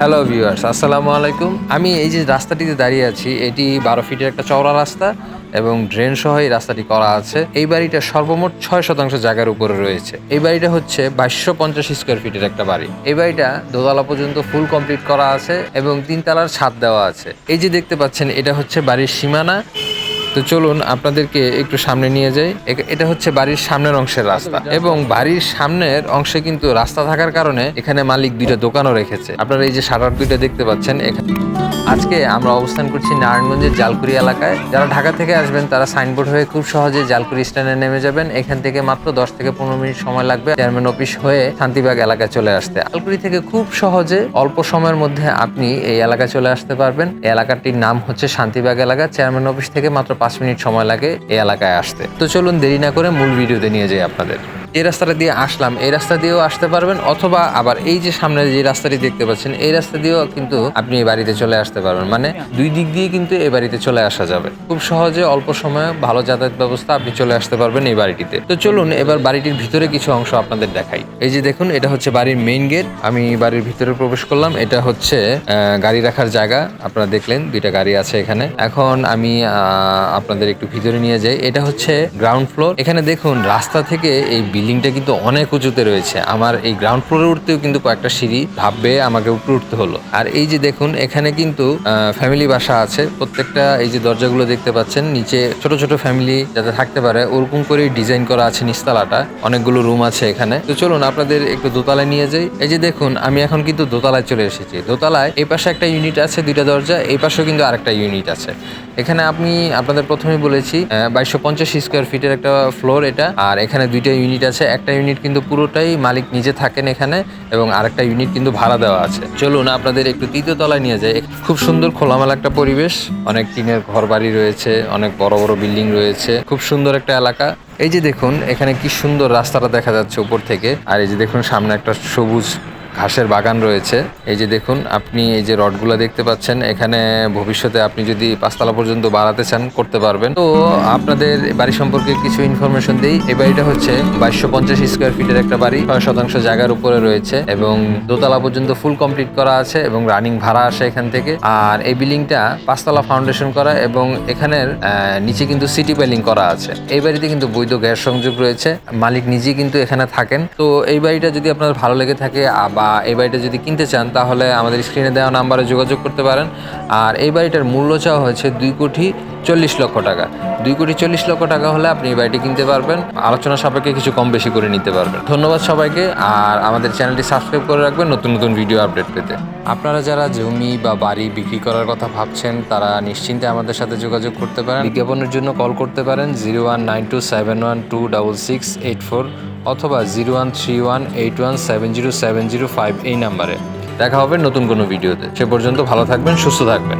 Hello viewers আসসালামু আলাইকুম আমি এই যে রাস্তাটিতে দাঁড়িয়ে আছি, এটি বারো ফিটের একটা চওড়া রাস্তা এবং ড্রেন সহ এই রাস্তাটি করা আছে। এই বাড়িটা সর্বমোট ছয় শতাংশ জায়গার উপরে রয়েছে। এই বাড়িটা হচ্ছে বাইশশো পঞ্চাশ স্কোয়ার ফিটের একটা বাড়ি। এই বাড়িটা দোতলা পর্যন্ত ফুল কমপ্লিট করা আছে এবং তিনতলার ছাদ দেওয়া আছে। এই যে দেখতে পাচ্ছেন, এটা হচ্ছে বাড়ির সীমানা। তো চলুন আপনাদেরকে একটু সামনে নিয়ে যাই। এটা হচ্ছে বাড়ির সামনের অংশের রাস্তা এবং বাড়ির সামনের অংশে কিন্তু রাস্তা থাকার কারণে এখানে মালিক দুইটা দোকানও রেখেছে। আপনারা এই যে শাটার দুইটা দেখতে পাচ্ছেন, এখানে আজকে আমরা অবস্থান করছি নারায়ণগঞ্জের জালকুড়ি এলাকায়। যারা ঢাকা থেকে আসবেন, তারা সাইনবোর্ড হয়ে খুব সহজে জালকুড়ি স্ট্যান্ডে নেমে যাবেন। এখান থেকে মাত্র দশ থেকে পনেরো মিনিট সময় লাগবে চেয়ারম্যান অফিস হয়ে শান্তিবাগ এলাকায় চলে আসতে। জালকুড়ি থেকে খুব সহজে অল্প সময়ের মধ্যে আপনি এই এলাকায় চলে আসতে পারবেন। এলাকাটির নাম হচ্ছে শান্তিবাগ এলাকা। চেয়ারম্যান অফিস থেকে মাত্র পাঁচ মিনিট সময় লাগে এই এলাকায় আসতে। তো চলুন দেরি না করে মূল ভিডিওতে নিয়ে যাই আপনাদের। এই রাস্তাটা দিয়ে আসলাম। এই রাস্তা দিয়েও আসতে পারবেন অথবা আবার এই যে সামনে যে রাস্তাটি দেখতে পাচ্ছেন, এই রাস্তা দিয়েও কিন্তু আপনি এই বাড়িতে চলে আসতে পারবেন। মানে দুই দিক দিয়ে কিন্তু এই বাড়িতে চলে আসা যাবে। খুব সহজে, অল্প সময়ে ভালো যাতায়াত ব্যবস্থা আপনি চলে আসতে পারবেন এই বাড়িটিতে। তো চলুন এবার বাড়িটির ভিতরে কিছু অংশ আপনাদের দেখাই। এই যে দেখুন, এটা হচ্ছে বাড়ির মেইন গেট আমি বাড়ির ভিতরে প্রবেশ করলাম। এটা হচ্ছে গাড়ি রাখার জায়গা। আপনারা দেখলেন, দুইটা গাড়ি আছে এখানে। এখন আমি আপনাদের একটু ভিতরে নিয়ে যাই। এটা হচ্ছে গ্রাউন্ড ফ্লোর এখানে দেখুন, রাস্তা থেকে এই বিল্ডিংটা কিন্তু অনেক উঁচুতে রয়েছে। আমার এই গ্রাউন্ড ফ্লোরে উঠতেও কিন্তু কয়েকটা সিঁড়ি ভাববে আমাকে উপরে উঠতে হলো। আর এই যে দেখুন, এখানে কিন্তু ফ্যামিলি বাসা আছে। প্রত্যেকটা এই যে দরজাগুলো দেখতে পাচ্ছেন, নিচে ছোট ছোট ফ্যামিলি যাতে থাকতে পারে, ওরকম করে ডিজাইন করা আছে নিচতলাটা। অনেকগুলো রুম আছে এখানে। তো চলুন, আপনাদের একটু দোতলায় নিয়ে যাই। এই যে দেখুন, আমি এখন কিন্তু দোতলায় চলে এসেছি। দোতলায় এই পাশে একটা ইউনিট আছে, দুইটা দরজা। এই পাশেও কিন্তু আরেকটা ইউনিট আছে। এখানে আমি আপনাদের প্রথমেই বলেছি বাইশশো পঞ্চাশ স্কোয়ার ফিটের একটা ফ্লোর এটা। আর এখানে দুইটা ইউনিট আছে, একটা ইউনিট কিন্তু পুরোটাই মালিক নিজে থাকেন এখানে এবং আরেকটা ইউনিট কিন্তু ভাড়া দেওয়া আছে। চলুন আপনাদের একটু তৃতীয় তলায় নিয়ে যাই। খুব সুন্দর খোলামেলা একটা পরিবেশ, অনেক টিনের ঘর বাড়ি রয়েছে, অনেক বড় বড় বিল্ডিং রয়েছে, খুব সুন্দর একটা এলাকা। এই যে দেখুন, এখানে কি সুন্দর রাস্তাটা দেখা যাচ্ছে উপর থেকে। আর এই যে দেখুন, সামনে একটা সবুজ ঘাসের বাগান রয়েছে। এই যে দেখুন, আপনি এই যে রডগুলো দেখতে পাচ্ছেন, এখানে ভবিষ্যতে আপনি যদি পাঁচতলা পর্যন্ত বাড়াতে চান, করতে পারবেন। তো আপনাদের বাড়ি সম্পর্কে কিছু ইনফরমেশন দিই। এই বাড়িটা হচ্ছে বাইশশো পঞ্চাশ স্কোয়ার ফিটের একটা বাড়ি। ছয় শতাংশ জায়গার উপরে রয়েছে এবং দোতলা পর্যন্ত ফুল কমপ্লিট করা আছে এবং রানিং ভাড়া আসে এখান থেকে। আর এই বিল্ডিংটা পাঁচতলা ফাউন্ডেশন করা এবং এখানের নিচে কিন্তু সিটি পেলিং করা আছে। এই বাড়িতে কিন্তু বৈধ গ্যাস সংযোগ রয়েছে। মালিক নিজেই কিন্তু এখানে থাকেন। তো এই বাড়িটা যদি আপনার ভালো লেগে থাকে বা এই বাড়িটা যদি কিনতে চান, তাহলে আমাদের স্ক্রিনে দেওয়া নাম্বারে যোগাযোগ করতে পারেন। আর এই বাড়িটার মূল্য চাওয়া হয়েছে দুই কোটি চল্লিশ লক্ষ টাকা। দুই কোটি চল্লিশ লক্ষ টাকা হলে আপনি এই বাড়িটি কিনতে পারবেন। আলোচনা সাপেক্ষে কিছু কম বেশি করে নিতে পারবেন। ধন্যবাদ সবাইকে, আর আমাদের চ্যানেলটি সাবস্ক্রাইব করে রাখবেন নতুন নতুন ভিডিও আপডেট পেতে। আপনারা যারা জমি বা বাড়ি বিক্রি করার কথা ভাবছেন, তারা নিশ্চিন্তে আমাদের সাথে যোগাযোগ করতে পারেন। বিজ্ঞাপনের জন্য কল করতে পারেন zero one nine two seven one two double six eight four. অথবা zero one three one eight one seven zero seven zero five এই নাম্বারে। দেখা হবে নতুন কোনো ভিডিওতে। সে পর্যন্ত ভালো থাকবেন, সুস্থ থাকবেন।